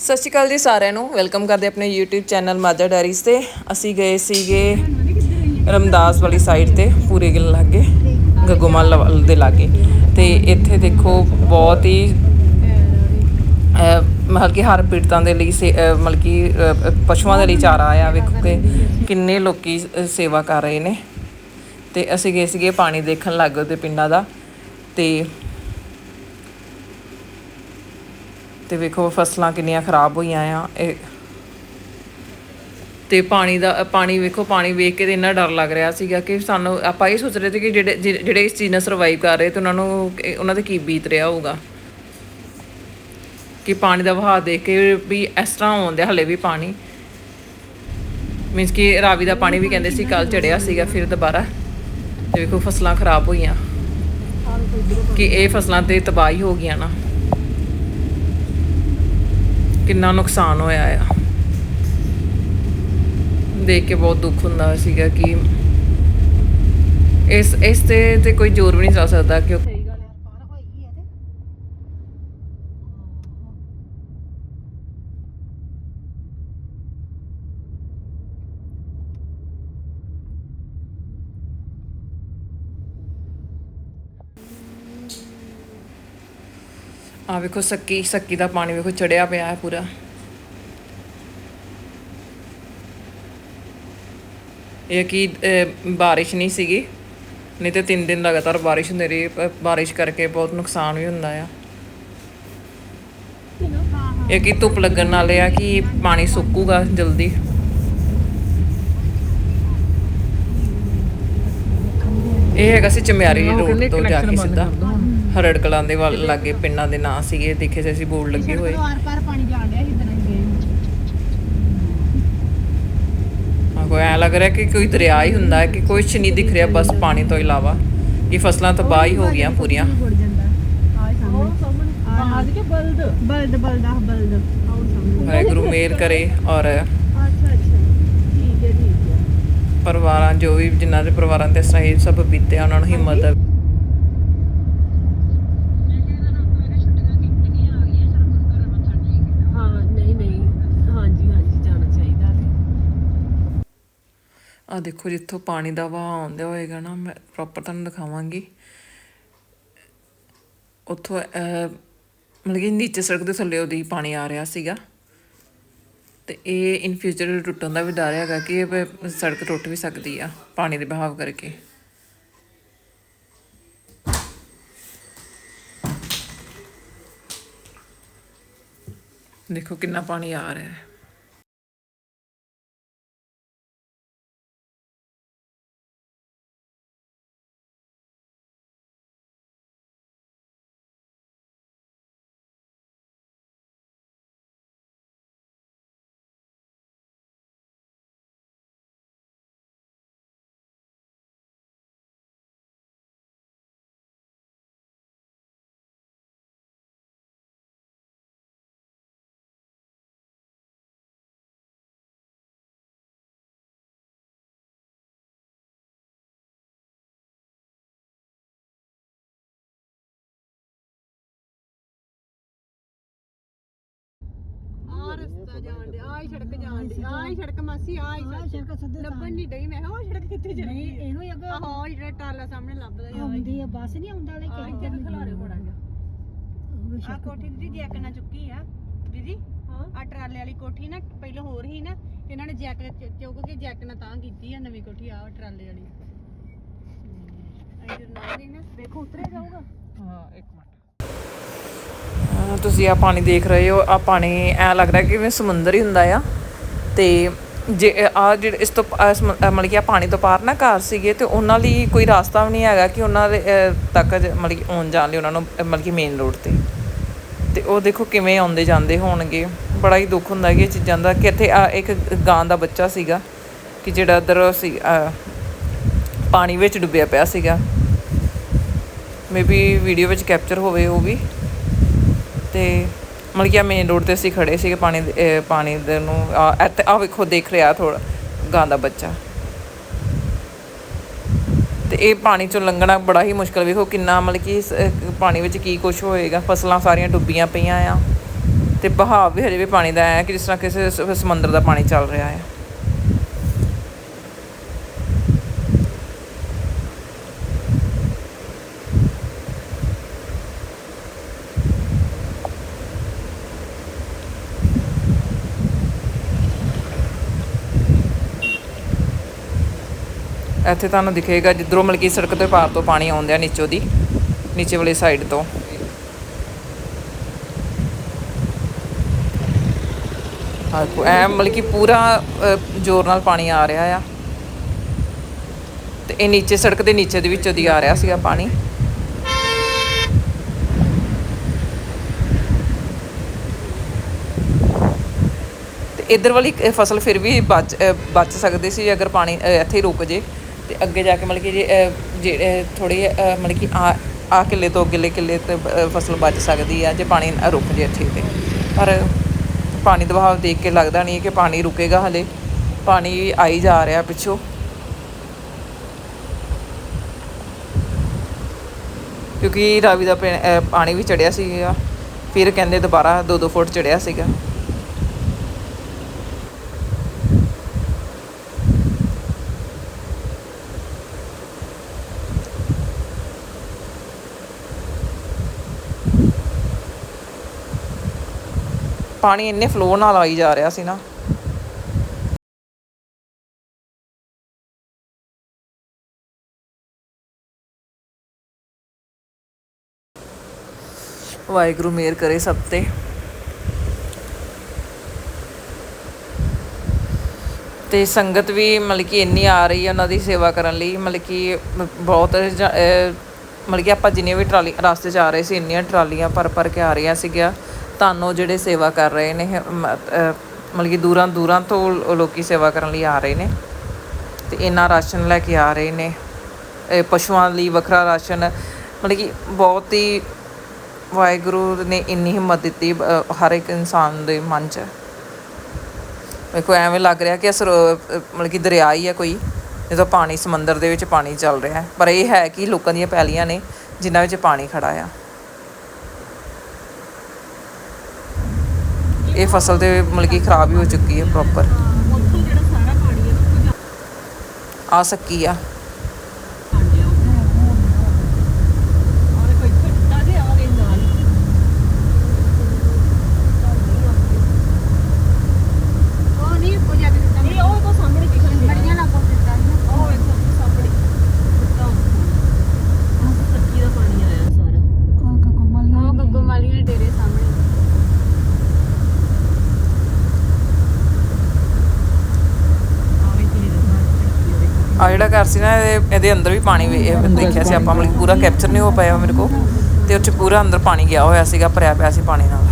ਸਤਿ ਸ਼੍ਰੀ ਅਕਾਲ ਜੀ ਸਾਰਿਆਂ ਨੂੰ। ਵੈਲਕਮ ਕਰਦੇ ਆਪਣੇ YouTube ਚੈਨਲ ਮਦਰ ਡਾਇਰੀਜ਼ ਤੇ। ਅਸੀਂ ਗਏ ਸੀਗੇ ਰਮਦਾਸ ਵਾਲੀ ਸਾਈਡ ਤੇ, ਪੂਰੇ ਗਿਲ ਲਾਗੇ ਗੱਗੋਮਲ ਵੱਲ ਦੇ ਲਾਗੇ। ਤੇ ਇੱਥੇ ਦੇਖੋ ਬਹੁਤ ਹੀ ਮਤਲਬ ਕਿ ਹਰ ਪੀੜਤਾਂ ਦੇ ਲਈ ਸੇ- ਮਤਲਬ ਕਿ ਪਸ਼ੂਆਂ ਦੇ ਲਈ ਚਾਰਾ ਆਇਆ। ਵੇਖੋ ਕਿ ਕਿੰਨੇ ਲੋਕੀ ਸੇਵਾ ਕਰ ਰਹੇ ਨੇ। ਤੇ ਅਸੀਂ ਗਏ ਸੀਗੇ ਪਾਣੀ ਦੇਖਣ ਲੱਗ ਉਹਦੇ ਪਿੰਡਾਂ ਦਾ। ਤੇ ਤੇ ਵੇਖੋ ਫਸਲਾਂ ਕਿੰਨੀਆਂ ਖਰਾਬ ਹੋਈਆਂ ਆ, ਇਹ ਤੇ ਪਾਣੀ ਦਾ, ਪਾਣੀ ਵੇਖੋ, ਪਾਣੀ ਵੇਖ ਕੇ ਤੇ ਇੰਨਾ ਡਰ ਲੱਗ ਰਿਹਾ ਸੀਗਾ ਕਿ ਸਾਨੂੰ, ਆਪਾਂ ਇਹ ਸੋਚ ਰਹੇ ਸੀ ਕਿ ਜਿਹੜੇ ਜਿਹੜੇ ਜਿਹੜੇ ਇਸ ਚੀਜ਼ ਨਾਲ ਸਰਵਾਈਵ ਕਰ ਰਹੇ ਤੇ ਉਹਨਾਂ ਨੂੰ ਉਹਨਾਂ ਤੇ ਕੀ ਬੀਤ ਰਿਹਾ ਹੋਊਗਾ। ਕਿ ਪਾਣੀ ਦਾ ਵਹਾਅ ਦੇਖ ਕੇ ਵੀ ਇਸ ਤਰ੍ਹਾਂ ਆਉਂਦਾ ਹਲੇ ਵੀ ਪਾਣੀ। ਮੀਨਸ ਕਿ ਰਾਵੀ ਦਾ ਪਾਣੀ ਵੀ ਕਹਿੰਦੇ ਸੀ ਕੱਲ ਚੜਿਆ ਸੀਗਾ, ਫਿਰ ਦੁਬਾਰਾ ਤੇ ਵੇਖੋ ਫਸਲਾਂ ਖਰਾਬ ਹੋਈਆਂ। ਕਿ ਇਹ ਫਸਲਾਂ ਤੇ ਤਬਾਹੀ ਹੋ ਗਈਆਂ ਨਾ। ਕਿੰਨਾ ਨੁਕਸਾਨ ਹੋਇਆ ਆ। ਦੇਖ ਕੇ ਬਹੁਤ ਦੁੱਖ ਹੁੰਦਾ ਸੀਗਾ ਕਿ ਇਸ ਇਸ ਤੇ ਤੇ ਕੋਈ ਜ਼ੋਰ ਵੀ ਨਹੀਂ ਜਾ ਸਕਦਾ ਕਿ ਸਹੀ ਗੱਲ ਹੈ ਪਾਰ ਹੋਈ ਹੈ ਤੇ ਆ ਵੇਖੋ ਸੱਕੀ ਸੱਕੀ ਦਾ ਪਾਣੀ ਵੇਖੋ ਚੜਿਆ ਪਿਆ ਹੈ ਪੂਰਾ। ਇਹ ਕੀ ਬਾਰਿਸ਼ ਨਹੀਂ ਸੀਗੀ ਨਹੀਂ ਤੇ ਤਿੰਨ ਦਿਨ ਲਗਾਤਾਰ ਬਾਰਿਸ਼ ਹੁੰਦੀ ਰਹੀ ਬਾਰਿਸ਼ ਕਰਕੇ ਬਹੁਤ ਨੁਕਸਾਨ ਵੀ ਹੁੰਦਾ ਆ। ਇਹ ਕੀ ਧੁੱਪ ਲੱਗਣ ਨਾਲ ਆ ਕਿ ਪਾਣੀ ਸੁੱਕੂਗਾ ਜਲਦੀ? ਇਹ ਹੈਗਾ ਸੀ ਚਮਿਆਰੀ ਰੋਡ ਤੋਂ ਜਾ ਕੇ ਸਿੱਧਾ। ਹਰੜ ਕਲਾਂ ਦੇ ਵੱਲ ਲਾਗੇ ਪਿੰਡਾਂ ਦੇ ਨਾਂ ਸੀਗੇ ਦੇਖੇ ਸੀ ਅਸੀਂ ਬੋਰਡ ਲੱਗੇ ਹੋਏ। ਆਰ ਪਾਰ ਪਾਣੀ ਜਾਣ ਡਿਆ ਸੀ ਇਦਾਂ ਗਏ ਹਾਂ ਕੋਈ ਐ ਲੱਗ ਰਿਹਾ ਕਿ ਕੋਈ ਦਰਿਆ ਹੀ ਹੁੰਦਾ ਹੈ ਕਿ ਕੁਛ ਨਹੀਂ ਦਿਖ ਰਿਹਾ ਬਸ ਪਾਣੀ ਤੋਂ ਇਲਾਵਾ ਇਹ ਫਸਲਾਂ ਤਬਾਹ ਹੀ ਹੋ ਗਈਆਂ ਪੂਰੀਆਂ। ਗੁੜ ਜਾਂਦਾ। ਆਹ ਸਾਹਮਣੇ। ਆਹ ਕੇ ਬਲਦ? ਬਲਦ ਬਲਦ ਆਹ ਬਲਦ। ਆਹ ਸਾਹਮਣੇ। ਵਾਹਿਗੁਰੂ ਮੇਰ ਕਰੇ ਔਰ ਅੱਛਾ ਅੱਛਾ। ਠੀਕ ਹੈ ਠੀਕ ਹੈ। ਪਰਿਵਾਰਾਂ ਜੋ ਵੀ ਜਿਨ੍ਹਾਂ ਦੇ ਪਰਿਵਾਰਾਂ ਤੇ ਇਹ ਸਭ ਬੀਤਿਆ ਉਹਨਾਂ ਨੂੰ ਹਿੰਮਤ ਦੇਵੇ। ਹਾਂ ਨਹੀਂ ਨਹੀਂ ਹਾਂਜੀ ਹਾਂਜੀ ਜਾਣਾ ਚਾਹੀਦਾ ਤੇ ਆ ਦੇਖੋ ਜਿੱਥੋਂ ਪਾਣੀ ਦਾ ਵਹਾਅ ਆਉਂਦਾ ਹੋਏਗਾ ਨਾ, ਮੈਂ ਪ੍ਰੋਪਰ ਤੁਹਾਨੂੰ ਦਿਖਾਵਾਂਗੀ। ਉੱਥੋਂ ਮਤਲਬ ਕਿ ਨੀਚੇ ਸੜਕ ਦੇ ਥੱਲੇ ਉਹਦੀ ਪਾਣੀ ਆ ਰਿਹਾ ਸੀਗਾ। ਤੇ ਇਹ ਇਨ ਫਿਊਚਰ ਟੁੱਟਣ ਦਾ ਵੀ ਡਰ ਹੈਗਾ ਕਿ ਇਹ ਸੜਕ ਟੁੱਟ ਵੀ ਸਕਦੀ ਆ, ਪਾਣੀ ਦੇ ਬਹਾਵ ਕਰਕੇ। ਦੇਖੋ ਕਿੰਨਾ ਪਾਣੀ ਆ ਰਿਹਾ ਹੈ। ਆ ਰਸਤਾ ਜਾਣ ਡਿਆ ਆਹ ਹੀ ਸੜਕ ਜਾਣ ਡਈ ਆਹ ਹੀ ਸੜਕ ਮਾਸੀ ਆਹ ਹੀ ਸੜਕ। ਸਿੱਧੇ ਲੱਭਣ ਨਹੀਂ ਡਈ ਮੈਂ ਕਿਹਾ ਉਹ ਸੜਕ ਕਿੱਥੇ ਚਲੀ ਗਈ ਨਹੀਂ ਇਹੋ ਹੀ? ਅੱਗੇ ਆਹ ਜਿਹੜਾ ਟਾਲਾ ਸਾਹਮਣੇ ਲੱਭਦਾ ਆ ਆਉਂਦੀ ਆ ਬੱਸ ਨਹੀਂ ਆਉਂਦਾ ਲੈ ਕੇ ਇੱਧਰ ਨੂੰ ਖਲਾਰੇ ਬੜਾ ਆ ਕੋਠੀ ਦੀ ਜੈਕ ਨਾ ਚੁੱਕੀ ਆ। ਦੀਦੀ ਆ ਟਰਾਲੇ ਵਾਲੀ ਕੋਠੀ ਨਾ ਪਹਿਲਾਂ ਹੋਰ ਹੀ ਨਾ ਇਹਨਾਂ ਨੇ ਜੈਕ ਚ- ਚੁੱਕ ਕੇ ਜੈਕ ਤਾਂ ਕੀਤੀ ਆ ਨਵੀਂ ਕੋਠੀ ਆ ਟਰਾਲੇ ਵਾਲੀ। ਇਧਰ ਨਾ ਦੇਖੋ ਉਤਰੇ ਜਾਊਗਾ? ਹਾਂ ਇੱਕ ਮਿੰਟ। ਤੁਸੀਂ ਆ ਪਾਣੀ ਦੇਖ ਰਹੇ ਹੋ ਆ ਪਾਣੀ ਐ ਲੱਗ ਰਿਹਾ ਕਿ ਸਮੁੰਦਰ ਹੀ ਹੁੰਦਾ ਆ। ਤੇ ਜੇ ਆ ਜਿਹੜੇ ਇਸ ਤੋਂ ਮਤਲਬ ਕਿ ਆ ਪਾਣੀ ਤੋਂ ਪਾਰ ਨਾ ਘਰ ਸੀਗੇ ਤੇ ਉਹਨਾਂ ਲਈ ਕੋਈ ਰਸਤਾ ਵੀ ਨਹੀਂ ਹੈਗਾ ਕਿ ਉਹਨਾਂ ਦੇ ਤੱਕ ਮਤਲਬ ਕਿ ਆਉਣ ਜਾਣ ਲਈ ਉਹਨਾਂ ਨੂੰ ਮਤਲਬ ਕਿ ਮੇਨ ਰੋਡ ਤੇ। ਤੇ ਉਹ ਦੇਖੋ ਕਿਵੇਂ ਆਉਂਦੇ ਜਾਂਦੇ ਹੋਣਗੇ। ਬੜਾ ਹੀ ਦੁੱਖ ਹੁੰਦਾ ਕਿ ਇਹ ਚੀਜ਼ਾਂ ਦਾ ਕਿ ਇੱਥੇ ਆ ਇੱਕ ਗਾਂ ਦਾ ਬੱਚਾ ਸੀਗਾ ਕਿ ਜਿਹੜਾ ਇੱਧਰ ਸੀ ਪਾਣੀ ਵਿੱਚ ਡੁੱਬਿਆ ਪਿਆ ਸੀਗਾ। ਮੇਬੀ ਵੀਡੀਓ ਵਿੱਚ ਕੈਪਚਰ ਹੋਵੇ ਉਹ ਵੀ। ਤੇ ਮਤਲਬ ਕਿ ਆ ਮੇਨ ਰੋਡ ਤੇ ਅਸੀਂ ਖੜੇ ਸੀਗੇ ਪਾਣੀ ਦੇ- ਅਹ ਪਾਣੀ ਦੇ ਨੂੰ ਆ ਇੱਥੇ ਆ ਵੇਖੋ ਦੇਖ ਰਿਹਾ ਥੋੜਾ ਗਾਂ ਦਾ ਬੱਚਾ। ਤੇ ਇਹ ਪਾਣੀ ਚੋਂ ਲੰਘਣਾ ਬੜਾ ਹੀ ਮੁਸ਼ਕਲ ਵੇਖੋ ਕਿੰਨਾ ਮਤਲਬ ਕਿ ਇਸ, ਅਹ, ਪਾਣੀ ਵਿੱਚ ਕੀ ਕੁਝ ਹੋਏਗਾ ਫਸਲਾਂ ਸਾਰੀਆਂ ਡੁੱਬੀਆਂ ਪਈਆਂ ਆ। ਤੇ ਬਹਾਵ ਵੀ ਹਜੇ ਵੀ ਪਾਣੀ ਦਾ ਆਇਆ ਕਿ ਜਿਸ ਤਰ੍ਹਾਂ ਕਿਸੇ ਸ- ਸਮੁੰਦਰ ਦਾ ਪਾਣੀ ਚੱਲ ਰਿਹਾ ਹੈ ਇੱਥੇ ਤੁਹਾਨੂੰ ਦਿਖੇਗਾ ਜਿੱਧਰੋਂ ਮਲਕੀ ਸੜਕ ਦੇ ਪਾਰ ਤੋਂ ਪਾਣੀ ਆਉਂਦਿਆ ਨੀਚੋ ਦੀ, ਨੀਚੇ ਵਾਲੀ ਸਾਈਡ ਤੋਂ। ਹਾਂ ਐ ਮਤਲਬ ਕਿ ਪੂਰਾ ਜ਼ੋਰ ਨਾਲ ਪਾਣੀ ਆ ਰਿਹਾ ਆ। ਤੇ ਇਹ ਨੀਚੇ, ਸੜਕ ਦੇ ਨੀਚੇ ਦੇ ਵਿੱਚੋਂ ਦੀ ਆ ਰਿਹਾ ਸੀਗਾ ਪਾਣੀ। ਤੇ ਇਧਰ ਵਾਲੀ ਫਸਲ ਫਿਰ ਵੀ ਬਚ ਬਚ ਸਕਦੀ ਸੀ ਅਗਰ ਪਾਣੀ ਇੱਥੇ ਰੁਕ ਜੇ। ਤੇ ਅੱਗੇ ਜਾ ਕੇ ਮਤਲਬ ਕਿ ਜੇ ਅ, ਜਿਹੜੇ ਥੋੜੀ ਮਤਲਬ ਕਿ ਆ ਆ ਕਿੱਲੇ ਤੋਂ ਅਗਲੇ ਕਿੱਲੇ ਤੇ ਫਸਲ ਬਚ ਸਕਦੀ ਆ ਜੇ ਪਾਣੀ ਰੁਕ ਜੇ ਇੱਥੇ ਤੇ। ਪਰ ਪਾਣੀ ਦਾ ਵਹਾਅ ਦੇਖ ਕੇ ਲੱਗਦਾ ਨਹੀਂ ਕਿ ਪਾਣੀ ਰੁਕੇਗਾ ਹਲੇ। ਪਾਣੀ ਆਈ ਜਾ ਰਿਹਾ ਪਿੱਛੋਂ। ਕਿਉਂਕਿ ਰਾਵੀ ਦਾ ਪੈ- ਪਾਣੀ ਵੀ ਚੜਿਆ ਸੀਗਾ। ਫਿਰ ਕਹਿੰਦੇ ਦੁਬਾਰਾ 2-2 ਫੁੱਟ ਚੜਿਆ ਸੀਗਾ। ਪਾਣੀ ਇੰਨੇ ਫਲੋ ਨਾਲ ਆਈ ਜਾ ਰਿਹਾ ਸੀ ਨਾ। ਵਾਹਿਗੁਰੂ ਮੇਰ ਕਰੇ ਸਭ ਤੇ। ਤੇ ਸੰਗਤ ਵੀ ਮਤਲਬ ਕਿ ਇੰਨੀ ਆ ਰਹੀ ਹੈ ਉਹਨਾਂ ਦੀ ਸੇਵਾ ਕਰਨ ਲਈ, ਮਤਲਬ ਕਿ ਬਹੁਤ ਮਤਲਬ ਕਿ ਆਪਾਂ ਜਿੰਨੀਆਂ ਵੀ ਟਰਾਲੀ, ਰਸਤੇ 'ਚ ਆ ਰਹੇ ਸੀ, ਇੰਨੀਆਂ ਟਰਾਲੀਆਂ ਭਰ ਭਰ ਕੇ ਆ ਰਹੀਆਂ ਸੀਗੀਆਂ। ਤੁਹਾਨੂੰ ਜਿਹੜੇ ਸੇਵਾ ਕਰ ਰਹੇ ਨੇ ਮਤਲਬ ਕਿ ਦੂਰਾਂ ਦੂਰਾਂ ਤੋਂ ਲੋ- ਲੋਕੀ ਸੇਵਾ ਕਰਨ ਲਈ ਆ ਰਹੇ ਨੇ ਤੇ ਇੰਨਾ ਰਾਸ਼ਨ ਲੈ ਕੇ ਆ ਰਹੇ ਨੇ। ਪਸ਼ੂਆਂ ਲਈ ਵੱਖਰਾ ਰਾਸ਼ਨ, ਮਤਲਬ ਕਿ ਬਹੁਤ ਹੀ ਵਾਹਿਗੁਰੂ ਨੇ ਇੰਨੀ ਹਿੰਮਤ ਦਿੱਤੀ ਹਰ ਇੱਕ ਇਨਸਾਨ ਦੇ ਮਨ 'ਚ। ਵੇਖੋ, ਐਵੇਂ ਲੱਗ ਰਿਹਾ ਕਿ ਸਰੋ ਮਤਲਬ ਕਿ ਦਰਿਆ ਹੀ ਹੈ ਕੋਈ ਜਦੋਂ ਪਾਣੀ ਸਮੁੰਦਰ ਦੇ ਵਿੱਚ ਪਾਣੀ ਚੱਲ ਰਿਹਾ ਪਰ ਇਹ ਹੈ ਕਿ ਲੋਕਾਂ ਦੀਆਂ ਪੈਲੀਆਂ ਨੇ ਜਿਨ੍ਹਾਂ ਵਿੱਚ ਪਾਣੀ ਖੜਾ ਆ। ਇਹ ਫਸਲ ਤੇ ਮਤਲਬ ਕਿ ਖਰਾਬ ਹੀ ਹੋ ਚੁੱਕੀ ਹੈ ਪ੍ਰੋਪਰ ਆ ਸੱਕੀ ਆ ਬਣ ਗਿਆ ਔਰ ਕੋਈ ਖੱਟਾ ਦੇ ਆ ਗਏ ਨਾਲ ਉਹ ਨਹੀਂ ਕੋ ਜਾ ਕੇ ਨਹੀਂ ਉਹ ਤਾਂ ਸਾਹਮਣੇ ਦਿਖਣ ਬੜੀਆਂ ਲੱਗੋ ਕਿੱਦਾਂ ਉਹ ਵੇਖੋ ਸਾਹਮਣੇ ਕਿੱਦਾਂ ਆਹ ਸੱਕੀ ਦਾ ਪਾਣੀ ਆਇਆ ਸਾਰਾ ਉਹ ਗੱਗੋ ਮਾਲੀਆਂ ਦੇ ਡੇਰੇ ਸਾਹਮਣੇ ਆਵੇ ਤੇ ਇਹਦਾ ਆ ਜਿਹੜਾ ਘਰ ਸੀ ਨਾ, ਇਹਦੇ ਇਹਦੇ ਅੰਦਰ ਵੀ ਪਾਣੀ ਵੀ- ਇਹ ਦੇਖਿਆ ਸੀ, ਆਪਾਂ ਮਤਲਬ ਕਿ ਪੂਰਾ ਕੈਪਚਰ ਨਹੀਂ ਹੋ ਪਾਇਆ ਮੇਰੇ ਕੋ ਤੇ ਉੱਥੇ ਪੂਰਾ ਅੰਦਰ ਪਾਣੀ ਗਿਆ ਹੋਇਆ ਸੀਗਾ, ਭਰਿਆ ਪਿਆ ਸੀ ਪਾਣੀ ਨਾਲ।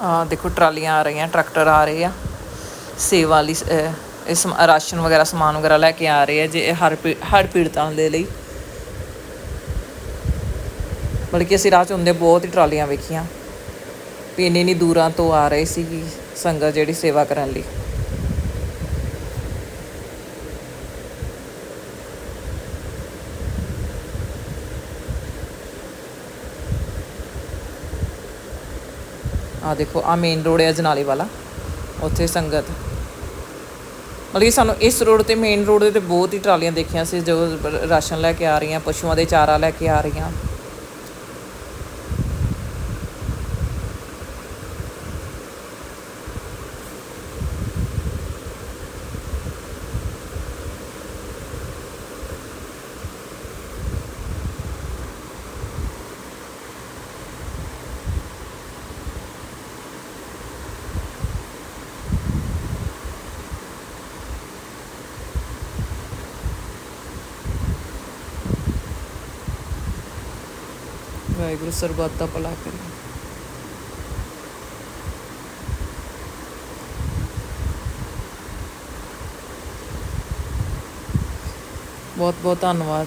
ਆ ਦੇਖੋ ਟਰਾਲੀਆਂ ਆ ਰਹੀਆਂ ਟਰੈਕਟਰ ਆ ਰਹੇ ਆ। ਸੇਵਾ ਲਈ ਅਹ, ਸਮ- ਰਾਸ਼ਨ ਵਗੈਰਾ ਸਮਾਨ ਵਗੈਰਾ ਲੈ ਕੇ ਆ ਰਹੇ ਆ ਜੇ ਹਰ ਹਰ ਪੀੜਤਾਂ ਦੇ ਲਈ। ਬਲਕਿ ਅਸੀਂ ਰਾਹ ਚ ਹੁੰਦੇ ਬਹੁਤ ਹੀ ਟਰਾਲੀਆਂ ਵੇਖੀਆਂ। ਵੀ ਇੰਨੀ ਇੰਨੀ ਦੂਰਾਂ ਤੋਂ ਆ ਰਹੇ ਸੀ ਸੰਗਤ ਜਿਹੜੀ ਸੇਵਾ ਕਰਨ ਲਈ। ਆ ਦੇਖੋ ਆ ਮੇਨ ਰੋਡ ਹੈ ਜਨਾਲੇ ਵਾਲਾ। ਉੱਥੇ ਸੰਗਤ। ਮਤਲਬ ਕਿ ਸਾਨੂੰ ਇਸ ਰੋਡ ਤੇ ਮੇਨ ਰੋਡ ਦੇ ਤੇ ਬਹੁਤ ਹੀ ਟਰਾਲੀਆਂ ਦੇਖੀਆਂ ਸੀ ਜੋ ਰਾਸ਼ਨ ਲੈ ਕੇ ਆ ਰਹੀਆਂ, ਪਸ਼ੂਆਂ ਦੇ ਚਾਰਾ ਲੈ ਕੇ ਆ ਰਹੀਆਂ। ਵਾਹਿਗੁਰੂ ਸਰਬੱਤ ਦਾ ਭਲਾ ਕਰੇ। ਬਹੁਤ ਬਹੁਤ ਧੰਨਵਾਦ।